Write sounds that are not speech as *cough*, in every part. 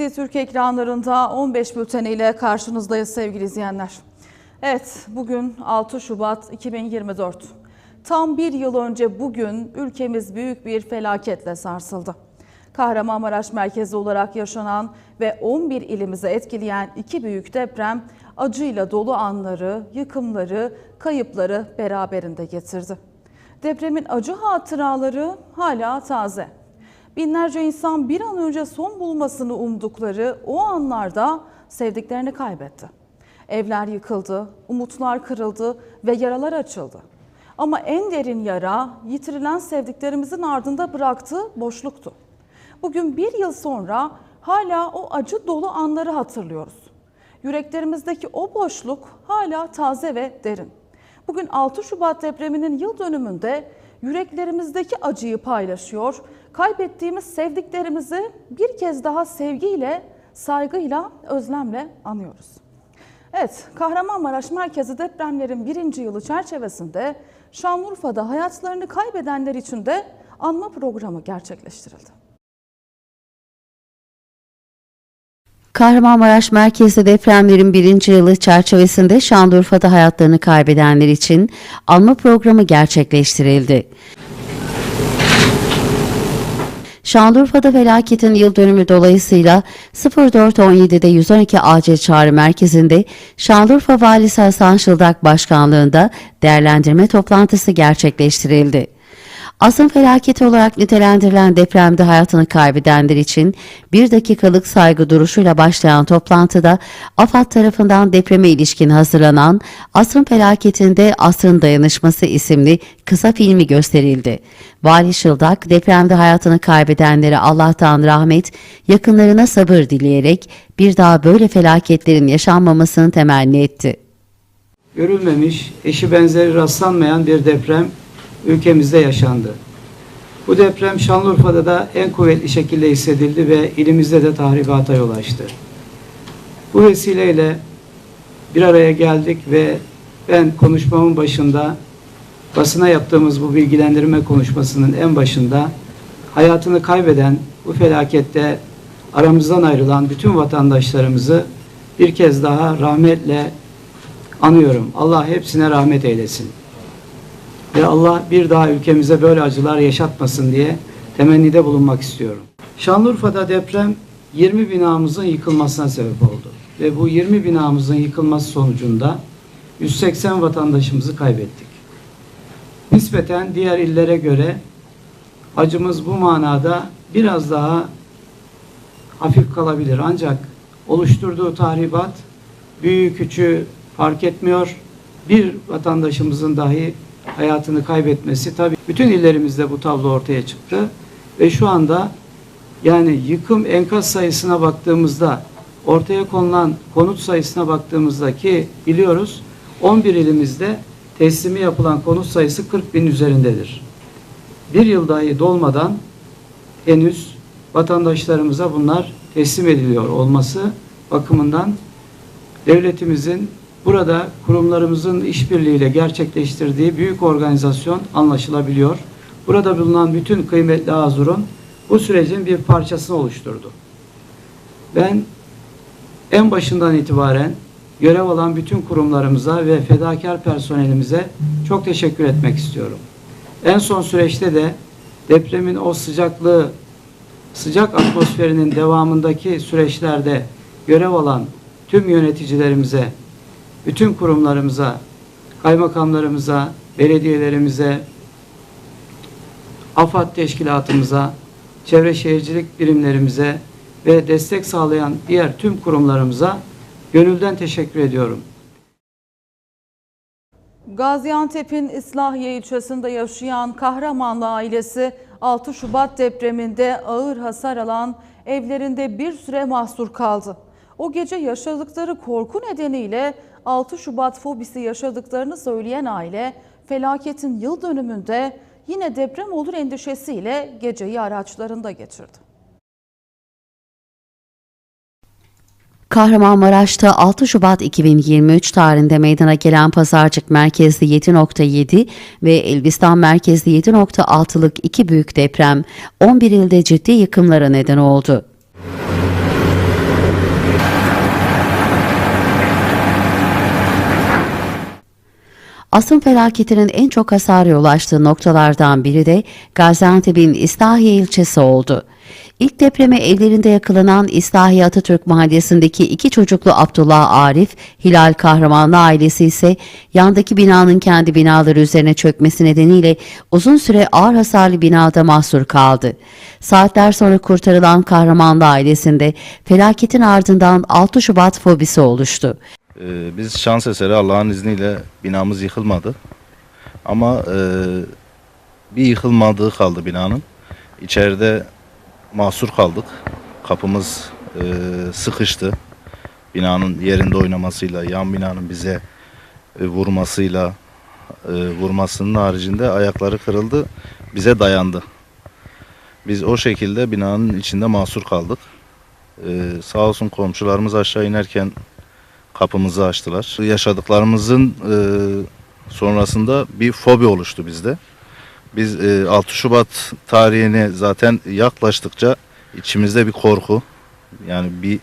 TFC Türk ekranlarında 15 bülteniyle karşınızdayız sevgili izleyenler. Evet, bugün 6 Şubat 2024. Tam bir yıl önce bugün ülkemiz büyük bir felaketle sarsıldı. Kahramanmaraş merkezi olarak yaşanan ve 11 ilimizi etkileyen iki büyük deprem acıyla dolu anları, yıkımları, kayıpları beraberinde getirdi. Depremin acı hatıraları hala taze. Binlerce insan bir an önce son bulmasını umdukları o anlarda sevdiklerini kaybetti. Evler yıkıldı, umutlar kırıldı ve yaralar açıldı. Ama en derin yara yitirilen sevdiklerimizin ardında bıraktığı boşluktu. Bugün bir yıl sonra hala o acı dolu anları hatırlıyoruz. Yüreklerimizdeki o boşluk hala taze ve derin. Bugün 6 Şubat depreminin yıl dönümünde yüreklerimizdeki acıyı paylaşıyor, kaybettiğimiz sevdiklerimizi bir kez daha sevgiyle, saygıyla, özlemle anıyoruz. Evet, Kahramanmaraş merkezi depremlerin birinci yılı çerçevesinde Şanlıurfa'da hayatlarını kaybedenler için de anma programı gerçekleştirildi. Kahramanmaraş merkezde depremlerin birinci yılı çerçevesinde Şanlıurfa'da hayatlarını kaybedenler için anma programı gerçekleştirildi. Şanlıurfa'da felaketin yıl dönümü dolayısıyla 0417'de 112 acil çağrı merkezinde Şanlıurfa Valisi Hasan Şıldak başkanlığında değerlendirme toplantısı gerçekleştirildi. Asrın felaketi olarak nitelendirilen depremde hayatını kaybedenler için bir dakikalık saygı duruşuyla başlayan toplantıda AFAD tarafından depreme ilişkin hazırlanan Asrın Felaketinde Asrın Dayanışması isimli kısa filmi gösterildi. Vali Şıldak depremde hayatını kaybedenlere Allah'tan rahmet, yakınlarına sabır dileyerek bir daha böyle felaketlerin yaşanmamasını temenni etti. görülmemiş, eşi benzeri rastlanmayan bir deprem ülkemizde yaşandı. Bu deprem Şanlıurfa'da da en kuvvetli şekilde hissedildi ve ilimizde de tahribata yol açtı. Bu vesileyle bir araya geldik ve ben konuşmamın başında basına yaptığımız bu bilgilendirme konuşmasının en başında hayatını kaybeden bu felakette aramızdan ayrılan bütün vatandaşlarımızı bir kez daha rahmetle anıyorum. Allah hepsine rahmet eylesin. Ve Allah bir daha ülkemize böyle acılar yaşatmasın diye temennide bulunmak istiyorum. Şanlıurfa'da deprem 20 binamızın yıkılmasına sebep oldu. Ve bu 20 binamızın yıkılması sonucunda 180 vatandaşımızı kaybettik. Nispeten diğer illere göre acımız bu manada biraz daha hafif kalabilir. Ancak oluşturduğu tahribat büyüğü küçüğü fark etmiyor. Bir vatandaşımızın dahi hayatını kaybetmesi tabii bütün illerimizde bu tablo ortaya çıktı ve şu anda yani yıkım enkaz sayısına baktığımızda ortaya konulan konut sayısına baktığımızda ki biliyoruz 11 ilimizde teslimi yapılan konut sayısı 40 bin üzerindedir. Bir yıl dahi dolmadan henüz vatandaşlarımıza bunlar teslim ediliyor olması bakımından devletimizin burada kurumlarımızın işbirliğiyle gerçekleştirdiği büyük organizasyon anlaşılabiliyor. Burada bulunan bütün kıymetli Azur'un bu sürecin bir parçasını oluşturdu. Ben en başından itibaren görev alan bütün kurumlarımıza ve fedakar personelimize çok teşekkür etmek istiyorum. En son süreçte de depremin o sıcaklığı, sıcak atmosferinin devamındaki süreçlerde görev alan tüm yöneticilerimize, bütün kurumlarımıza, kaymakamlarımıza, belediyelerimize, AFAD teşkilatımıza, çevre şehircilik birimlerimize ve destek sağlayan diğer tüm kurumlarımıza gönülden teşekkür ediyorum. Gaziantep'in İslahiye ilçesinde yaşayan Kahramanlı ailesi 6 Şubat depreminde ağır hasar alan evlerinde bir süre mahsur kaldı. O gece yaşadıkları korku nedeniyle 6 Şubat fobisi yaşadıklarını söyleyen aile felaketin yıl dönümünde yine deprem olur endişesiyle geceyi araçlarında geçirdi. Kahramanmaraş'ta 6 Şubat 2023 tarihinde meydana gelen Pazarcık merkezli 7.7 ve Elbistan merkezli 7.6'lık iki büyük deprem 11 ilde ciddi yıkımlara neden oldu. Asım felaketinin en çok hasara yol açtığı noktalardan biri de Gaziantep'in İslahiye ilçesi oldu. İlk depreme evlerinde yakalanan İslahiye Atatürk Mahallesi'ndeki iki çocuklu Abdullah Arif, Hilal Kahramanlı ailesi ise yandaki binanın kendi binaları üzerine çökmesi nedeniyle uzun süre ağır hasarlı binada mahsur kaldı. Saatler sonra kurtarılan Kahramanlı ailesinde felaketin ardından 6 Şubat fobisi oluştu. Ee, biz şans eseri Allah'ın izniyle binamız yıkılmadı. Ama e, bir yıkılmadığı kaldı binanın. İçeride mahsur kaldık. Kapımız e, sıkıştı. Binanın yerinde oynamasıyla, yan binanın bize e, vurmasıyla, e, vurmasının haricinde ayakları kırıldı. Bize dayandı. Biz o şekilde binanın içinde mahsur kaldık. E, sağ olsun komşularımız aşağı inerken kapımızı açtılar. Yaşadıklarımızın e, sonrasında bir fobi oluştu bizde. Biz e, 6 Şubat tarihine zaten yaklaştıkça içimizde bir korku, yani bir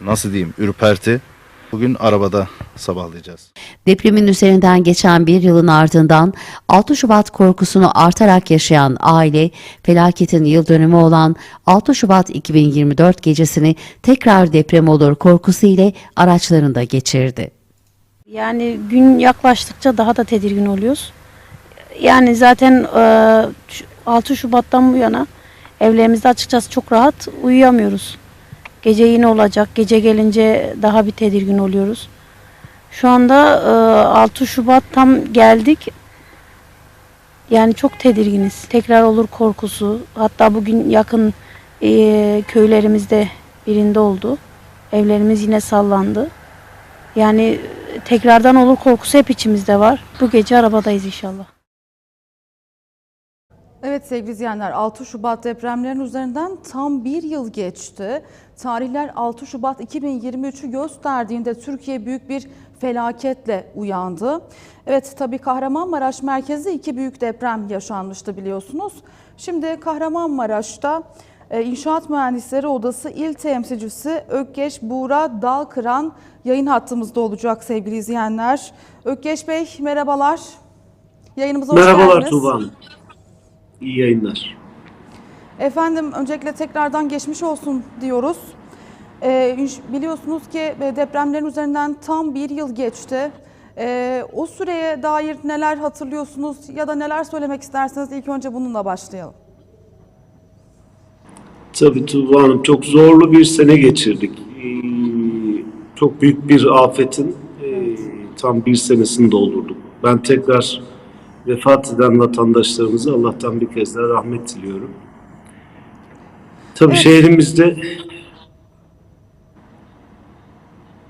nasıl diyeyim ürperti. Bugün arabada sabahlayacağız. Depremin üzerinden geçen bir yılın ardından 6 Şubat korkusunu artarak yaşayan aile, felaketin yıl dönümü olan 6 Şubat 2024 gecesini tekrar deprem olur korkusu ile araçlarında geçirdi. Yani gün yaklaştıkça daha da tedirgin oluyoruz. Yani zaten e, şu- 6 Şubat'tan bu yana evlerimizde açıkçası çok rahat uyuyamıyoruz. Gece yine olacak. Gece gelince daha bir tedirgin oluyoruz. Şu anda e, 6 Şubat tam geldik. Yani çok tedirginiz. Tekrar olur korkusu. Hatta bugün yakın e, köylerimizde birinde oldu. Evlerimiz yine sallandı. Yani tekrardan olur korkusu hep içimizde var. Bu gece arabadayız inşallah. Evet sevgili izleyenler 6 Şubat depremlerin üzerinden tam bir yıl geçti. Tarihler 6 Şubat 2023'ü gösterdiğinde Türkiye büyük bir felaketle uyandı. Evet tabii Kahramanmaraş merkezde iki büyük deprem yaşanmıştı biliyorsunuz. Şimdi Kahramanmaraş'ta e, İnşaat Mühendisleri Odası İl Temsilcisi Ökkeş Buğra Dalkıran yayın hattımızda olacak sevgili izleyenler. Ökkeş Bey merhabalar. Yayınımıza hoş Merhabalar geldiniz. Tuğba Hanım. İyi yayınlar. Efendim öncelikle tekrardan geçmiş olsun diyoruz. Ee, biliyorsunuz ki e, depremlerin üzerinden tam bir yıl geçti. Ee, o süreye dair neler hatırlıyorsunuz ya da neler söylemek isterseniz ilk önce bununla başlayalım. Tabii Tuğba Hanım çok zorlu bir sene geçirdik. Ee, çok büyük bir afetin e, tam bir senesini doldurduk. Ben tekrar vefat eden vatandaşlarımıza Allah'tan bir kez daha rahmet diliyorum. Tabii Evet. şehrimizde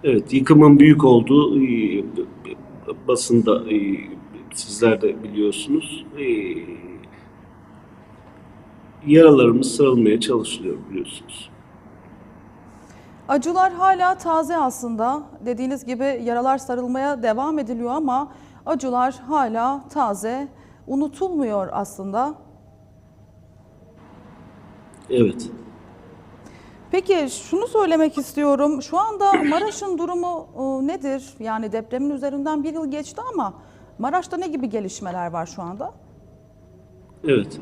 evet yıkımın büyük olduğu e, basında e, sizler de biliyorsunuz. E, yaralarımız sarılmaya çalışılıyor biliyorsunuz. Acılar hala taze aslında. Dediğiniz gibi yaralar sarılmaya devam ediliyor ama acılar hala taze. Unutulmuyor aslında. Evet. Peki şunu söylemek istiyorum. Şu anda *clears throat* Maraş'ın durumu e, nedir? Yani depremin üzerinden bir yıl geçti ama Maraş'ta ne gibi gelişmeler var şu anda? Evet.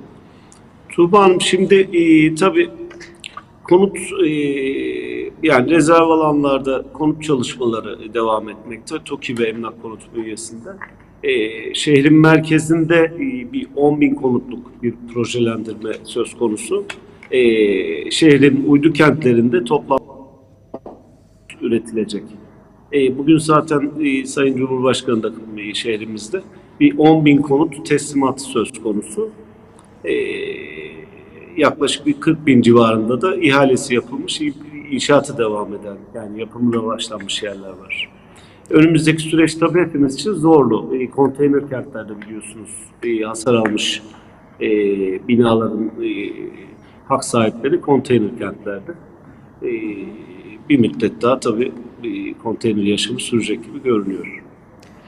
Tuğba Hanım şimdi e, tabii konut e, yani rezerv alanlarda konut çalışmaları devam etmekte. TOKİ ve Emlak Konut Bünyesi'nde. E, şehrin merkezinde e, bir 10 bin konutluk bir projelendirme söz konusu. E, şehrin uydu kentlerinde toplam üretilecek. E, bugün zaten e, Sayın Cumhurbaşkanı da şehrimizde bir 10 bin konut teslimatı söz konusu. E, yaklaşık bir 40 bin civarında da ihalesi yapılmış, inşaatı devam eden, yani yapımına başlanmış yerler var. Önümüzdeki süreç tabii hepimiz için zorlu. E, konteyner kentlerde biliyorsunuz e, hasar almış e, binaların e, hak sahipleri konteyner kentlerde. E, bir müddet daha tabii e, konteyner yaşamı sürecek gibi görünüyor.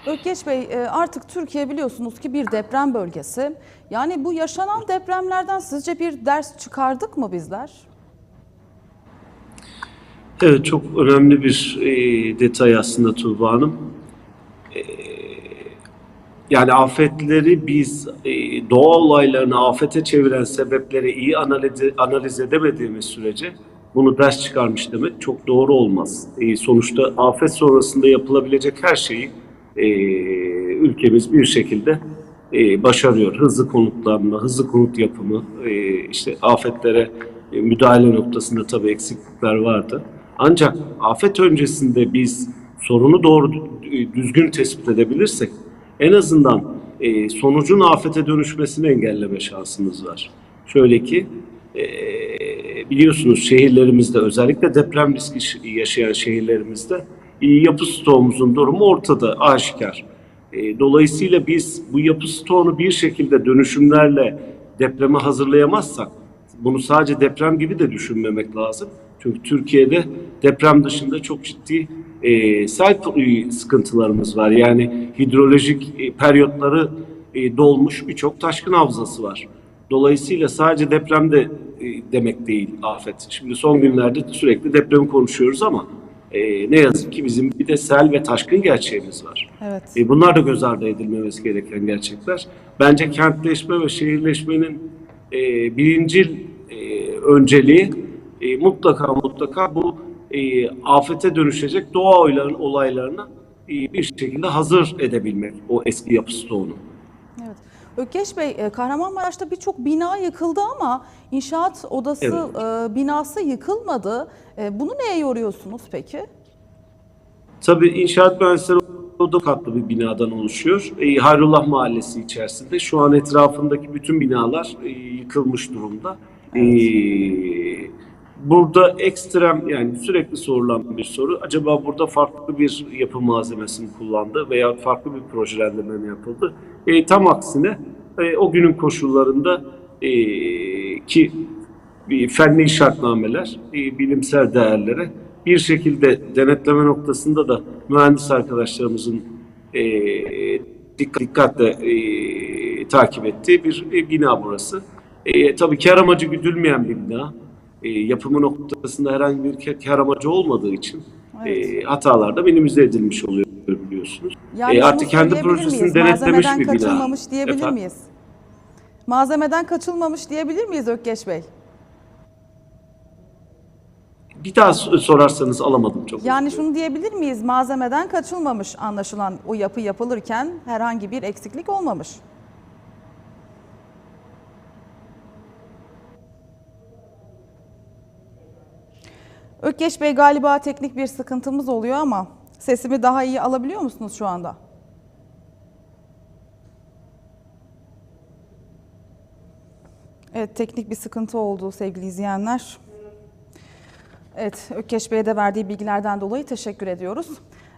Ökkeş Bey e, artık Türkiye biliyorsunuz ki bir deprem bölgesi. Yani bu yaşanan depremlerden sizce bir ders çıkardık mı bizler? Evet çok önemli bir e, detay aslında Tuğba Hanım. E, yani afetleri biz e, doğa olaylarını afete çeviren sebepleri iyi analiz, analiz edemediğimiz sürece bunu ders çıkarmış demek çok doğru olmaz. E, sonuçta afet sonrasında yapılabilecek her şeyi ülkemiz bir şekilde başarıyor. Hızlı konutlanma, hızlı konut yapımı, işte afetlere müdahale noktasında tabii eksiklikler vardı. Ancak afet öncesinde biz sorunu doğru e, düzgün tespit edebilirsek en azından e, sonucun afete dönüşmesini engelleme şansımız var. Şöyle ki e, biliyorsunuz şehirlerimizde özellikle deprem riski yaşayan şehirlerimizde e, yapı stoğumuzun durumu ortada, aşikar. E, dolayısıyla biz bu yapı stoğunu bir şekilde dönüşümlerle depreme hazırlayamazsak bunu sadece deprem gibi de düşünmemek lazım. Çünkü Türkiye'de deprem dışında çok ciddi e, sel e, sıkıntılarımız var. Yani hidrolojik e, periyotları e, dolmuş birçok taşkın havzası var. Dolayısıyla sadece depremde e, demek değil afet. Şimdi son günlerde sürekli depremi konuşuyoruz ama e, ne yazık ki bizim bir de sel ve taşkın gerçeğimiz var. Evet. E, bunlar da göz ardı edilmemesi gereken gerçekler. Bence kentleşme ve şehirleşmenin e, birincil e, önceliği e, mutlaka mutlaka bu e, afete dönüşecek doğa olayların, olaylarına e, bir şekilde hazır edebilmek o eski yapı stoğunu. Evet. Ökkeş Bey, e, Kahramanmaraş'ta birçok bina yıkıldı ama inşaat odası e, binası yıkılmadı. E, Bunu neye yoruyorsunuz peki? Tabii inşaat mühendisleri oda katlı bir binadan oluşuyor. E, Hayrullah Mahallesi içerisinde şu an etrafındaki bütün binalar e, yıkılmış durumda. E, burada ekstrem yani sürekli sorulan bir soru. Acaba burada farklı bir yapı malzemesini kullandı veya farklı bir projelendirme mi yapıldı? E, tam aksine e, o günün koşullarında e, ki bir fenli şartnameler, e, bilimsel değerlere bir şekilde denetleme noktasında da mühendis arkadaşlarımızın e, dikkat, dikkatle e, takip ettiği bir e, bina burası. E, tabii kar amacı güdülmeyen bir bina. E, yapımı noktasında herhangi bir kar- amacı olmadığı için e, hatalar da minimize edilmiş oluyor biliyorsunuz. Yani E, artık kendi projesini miyiz? denetlemiş Malzemeden bir bina. kaçılmamış diyebilir Efendim? miyiz? Malzemeden kaçılmamış diyebilir miyiz Ökkeş Bey? Bir daha sorarsanız alamadım çok. Yani şunu diyebilir miyiz? Malzemeden kaçılmamış anlaşılan o yapı yapılırken herhangi bir eksiklik olmamış. Ökkeş Bey galiba teknik bir sıkıntımız oluyor ama sesimi daha iyi alabiliyor musunuz şu anda? Evet teknik bir sıkıntı oldu sevgili izleyenler. Evet, Ökkeş Bey'e de verdiği bilgilerden dolayı teşekkür ediyoruz.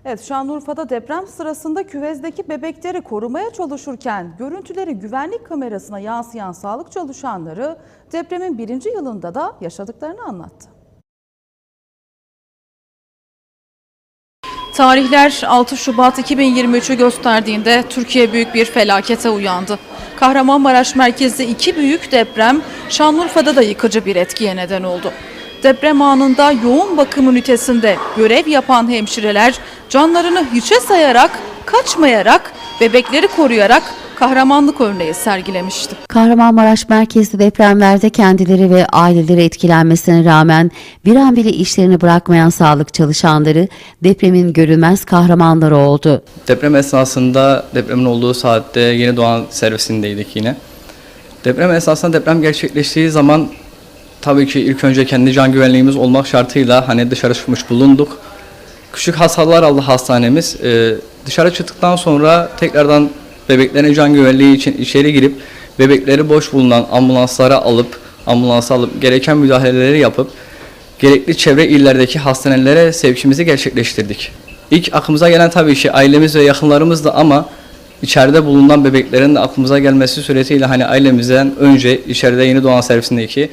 Evet, Şanlıurfa'da deprem sırasında küvezdeki bebekleri korumaya çalışırken görüntüleri güvenlik kamerasına yansıyan sağlık çalışanları depremin birinci yılında da yaşadıklarını anlattı. Tarihler 6 Şubat 2023'ü gösterdiğinde Türkiye büyük bir felakete uyandı. Kahramanmaraş merkezli iki büyük deprem Şanlıurfa'da da yıkıcı bir etkiye neden oldu. Deprem anında yoğun bakım ünitesinde görev yapan hemşireler canlarını hiçe sayarak, kaçmayarak, bebekleri koruyarak kahramanlık örneği sergilemişti. Kahramanmaraş merkezli depremlerde kendileri ve aileleri etkilenmesine rağmen bir an bile işlerini bırakmayan sağlık çalışanları depremin görülmez kahramanları oldu. Deprem esnasında depremin olduğu saatte yeni doğan servisindeydik yine. Deprem esnasında deprem gerçekleştiği zaman tabii ki ilk önce kendi can güvenliğimiz olmak şartıyla hani dışarı çıkmış bulunduk. Küçük hasarlar aldı hastanemiz. Ee, dışarı çıktıktan sonra tekrardan bebeklerin can güvenliği için içeri girip bebekleri boş bulunan ambulanslara alıp ambulansa alıp gereken müdahaleleri yapıp gerekli çevre illerdeki hastanelere sevkimizi gerçekleştirdik. İlk aklımıza gelen tabii ki ailemiz ve yakınlarımızdı ama içeride bulunan bebeklerin de aklımıza gelmesi suretiyle hani ailemizden önce içeride yeni doğan servisindeki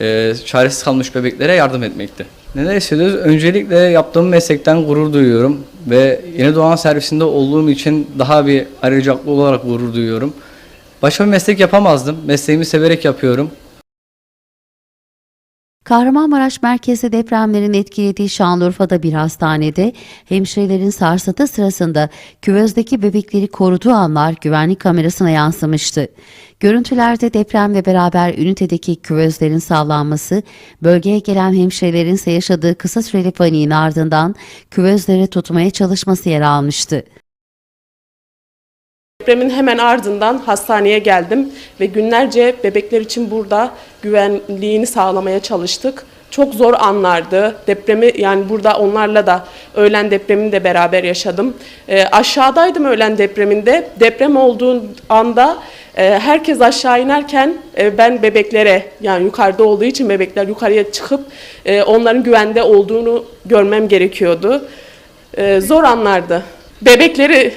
e, çaresiz kalmış bebeklere yardım etmekti. Neler hissediyoruz? Öncelikle yaptığım meslekten gurur duyuyorum ve yeni doğan servisinde olduğum için daha bir ayrıcalıklı olarak gurur duyuyorum. Başka bir meslek yapamazdım. Mesleğimi severek yapıyorum. Kahramanmaraş merkezli depremlerin etkilediği Şanlıurfa'da bir hastanede hemşirelerin sarsıntı sırasında küvezdeki bebekleri koruduğu anlar güvenlik kamerasına yansımıştı. Görüntülerde depremle beraber ünitedeki küvezlerin sallanması, bölgeye gelen hemşirelerin ise yaşadığı kısa süreli paniğin ardından küvezleri tutmaya çalışması yer almıştı. Depremin hemen ardından hastaneye geldim ve günlerce bebekler için burada güvenliğini sağlamaya çalıştık. Çok zor anlardı. Depremi yani burada onlarla da öğlen depremini de beraber yaşadım. Ee, aşağıdaydım öğlen depreminde. Deprem olduğu anda e, herkes aşağı inerken e, ben bebeklere yani yukarıda olduğu için bebekler yukarıya çıkıp e, onların güvende olduğunu görmem gerekiyordu. E, zor anlardı. Bebekleri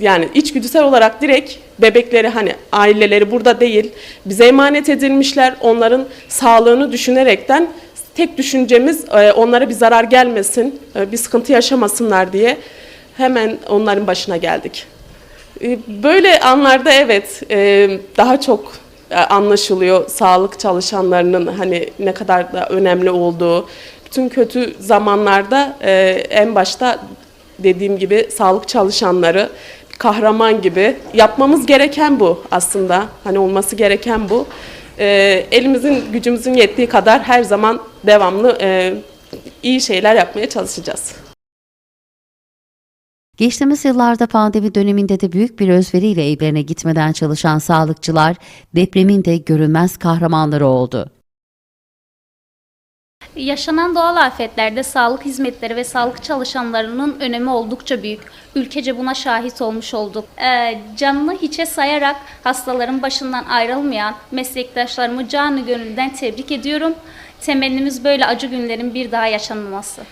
yani içgüdüsel olarak direkt bebekleri hani aileleri burada değil bize emanet edilmişler. Onların sağlığını düşünerekten tek düşüncemiz e, onlara bir zarar gelmesin, e, bir sıkıntı yaşamasınlar diye hemen onların başına geldik. E, Böyle anlarda evet daha çok anlaşılıyor sağlık çalışanlarının hani ne kadar da önemli olduğu. Bütün kötü zamanlarda en başta dediğim gibi sağlık çalışanları kahraman gibi yapmamız gereken bu aslında. Hani olması gereken bu. E, elimizin gücümüzün yettiği kadar her zaman devamlı e, iyi şeyler yapmaya çalışacağız. Geçtiğimiz yıllarda pandemi döneminde de büyük bir özveriyle evlerine gitmeden çalışan sağlıkçılar depremin de görünmez kahramanları oldu. Yaşanan doğal afetlerde sağlık hizmetleri ve sağlık çalışanlarının önemi oldukça büyük. Ülkece buna şahit olmuş olduk. Ee, canını hiçe sayarak hastaların başından ayrılmayan meslektaşlarımı canı gönülden tebrik ediyorum. Temennimiz böyle acı günlerin bir daha yaşanmaması.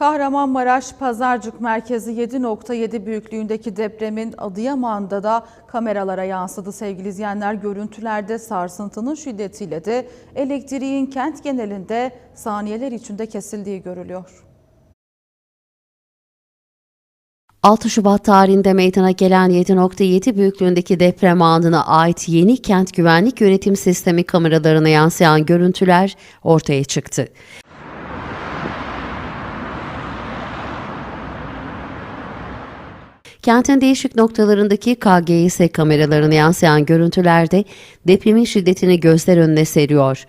Kahramanmaraş Pazarcık merkezi 7.7 büyüklüğündeki depremin Adıyaman'da da kameralara yansıdı sevgili izleyenler. Görüntülerde sarsıntının şiddetiyle de elektriğin kent genelinde saniyeler içinde kesildiği görülüyor. 6 Şubat tarihinde meydana gelen 7.7 büyüklüğündeki deprem anına ait yeni kent güvenlik yönetim sistemi kameralarına yansıyan görüntüler ortaya çıktı. Kentin değişik noktalarındaki KGS kameralarına yansıyan görüntülerde depremin şiddetini gözler önüne seriyor.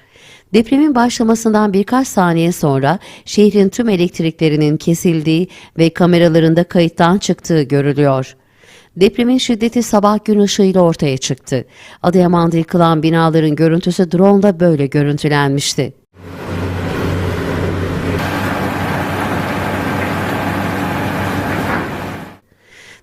Depremin başlamasından birkaç saniye sonra şehrin tüm elektriklerinin kesildiği ve kameralarında kayıttan çıktığı görülüyor. Depremin şiddeti sabah gün ışığıyla ortaya çıktı. Adıyaman'da yıkılan binaların görüntüsü drone'da böyle görüntülenmişti.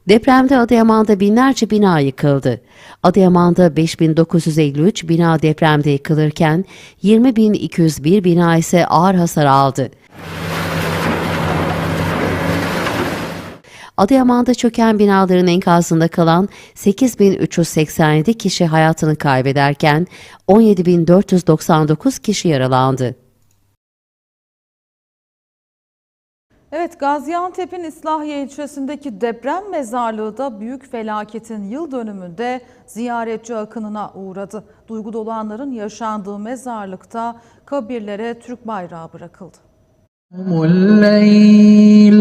Depremde Adıyaman'da binlerce bina yıkıldı. Adıyaman'da 5953 bina depremde yıkılırken 20201 bina ise ağır hasar aldı. Adıyaman'da çöken binaların enkazında kalan 8387 kişi hayatını kaybederken 17499 kişi yaralandı. Evet Gaziantep'in İslahiye ilçesindeki deprem mezarlığı da büyük felaketin yıl dönümünde ziyaretçi akınına uğradı. Duygu dolu anların yaşandığı mezarlıkta kabirlere Türk bayrağı bırakıldı. الليل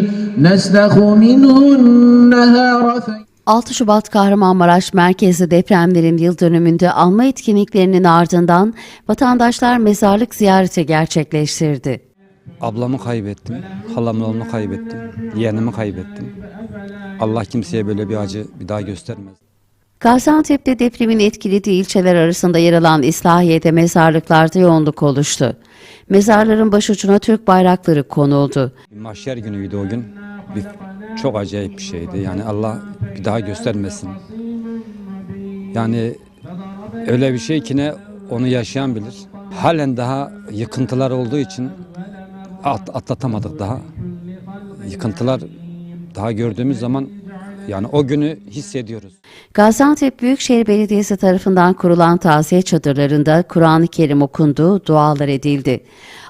نسلخ منه النهار في 6 Şubat Kahramanmaraş merkezli depremlerin yıl dönümünde anma etkinliklerinin ardından vatandaşlar mezarlık ziyareti gerçekleştirdi. Ablamı kaybettim, halamın oğlunu kaybettim, yeğenimi kaybettim. Allah kimseye böyle bir acı bir daha göstermez. Gaziantep'te depremin etkilediği ilçeler arasında yer alan İslahiye'de mezarlıklarda yoğunluk oluştu. Mezarların başucuna Türk bayrakları konuldu. Mahşer günüydü o gün. Bir, çok acayip bir şeydi. Yani Allah bir daha göstermesin. Yani öyle bir şey ki ne onu yaşayan bilir. Halen daha yıkıntılar olduğu için at, atlatamadık daha. Yıkıntılar daha gördüğümüz zaman yani o günü hissediyoruz. Gaziantep Büyükşehir Belediyesi tarafından kurulan taziye çadırlarında Kur'an-ı Kerim okundu, dualar edildi.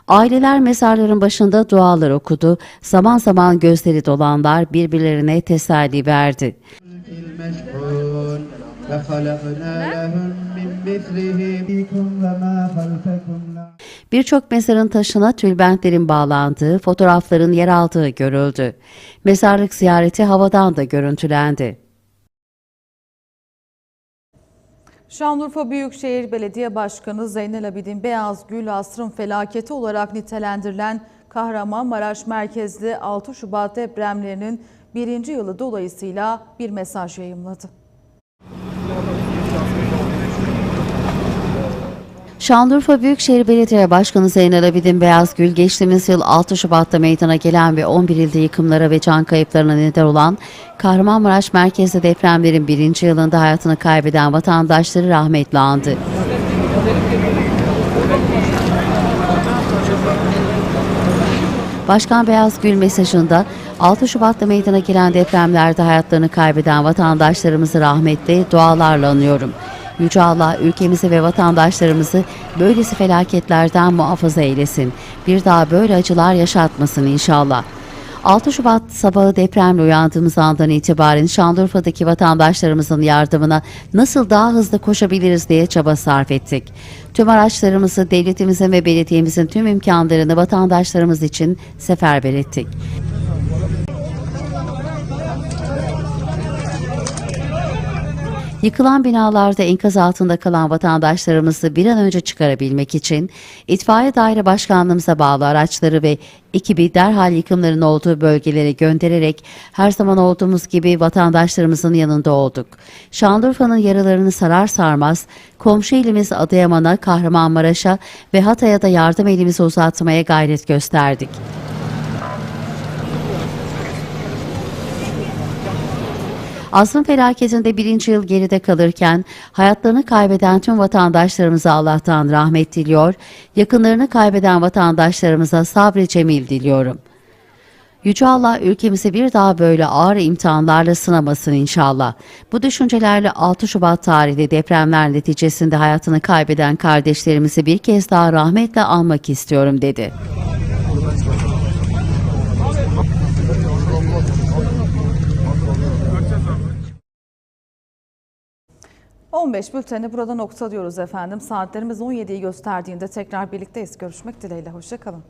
Aileler mezarların başında dualar okudu, zaman zaman gözleri dolanlar birbirlerine teselli verdi. Birçok mezarın taşına tülbentlerin bağlandığı, fotoğrafların yer aldığı görüldü. Mezarlık ziyareti havadan da görüntülendi. Şanlıurfa Büyükşehir Belediye Başkanı Zeynel Abidin Beyazgül asrın felaketi olarak nitelendirilen Kahramanmaraş merkezli 6 Şubat depremlerinin birinci yılı dolayısıyla bir mesaj yayımladı. Şanlıurfa Büyükşehir Belediye Başkanı Zeynel Abidin Beyazgül, geçtiğimiz yıl 6 Şubat'ta meydana gelen ve 11 ilde yıkımlara ve can kayıplarına neden olan Kahramanmaraş merkezli depremlerin birinci yılında hayatını kaybeden vatandaşları rahmetle andı. Başkan Beyazgül mesajında 6 Şubat'ta meydana gelen depremlerde hayatlarını kaybeden vatandaşlarımızı rahmetle, dualarla anıyorum. Yüce Allah ülkemizi ve vatandaşlarımızı böylesi felaketlerden muhafaza eylesin. Bir daha böyle acılar yaşatmasın inşallah. 6 Şubat sabahı depremle uyandığımız andan itibaren Şanlıurfa'daki vatandaşlarımızın yardımına nasıl daha hızlı koşabiliriz diye çaba sarf ettik. Tüm araçlarımızı devletimizin ve belediyemizin tüm imkanlarını vatandaşlarımız için seferber ettik. Yıkılan binalarda enkaz altında kalan vatandaşlarımızı bir an önce çıkarabilmek için İtfaiye Daire Başkanlığımıza bağlı araçları ve ekibi derhal yıkımların olduğu bölgelere göndererek her zaman olduğumuz gibi vatandaşlarımızın yanında olduk. Şanlıurfa'nın yaralarını sarar sarmaz komşu ilimiz Adıyaman'a, Kahramanmaraş'a ve Hatay'a da yardım elimizi uzatmaya gayret gösterdik. Asrın felaketinde birinci yıl geride kalırken hayatlarını kaybeden tüm vatandaşlarımıza Allah'tan rahmet diliyor, yakınlarını kaybeden vatandaşlarımıza sabri cemil diliyorum. Yüce Allah ülkemizi bir daha böyle ağır imtihanlarla sınamasın inşallah. Bu düşüncelerle 6 Şubat tarihli depremler neticesinde hayatını kaybeden kardeşlerimizi bir kez daha rahmetle anmak istiyorum dedi. ...15 bülteni burada noktalıyoruz efendim. Saatlerimiz 17'yi gösterdiğinde tekrar birlikteyiz. Görüşmek dileğiyle. Hoşçakalın.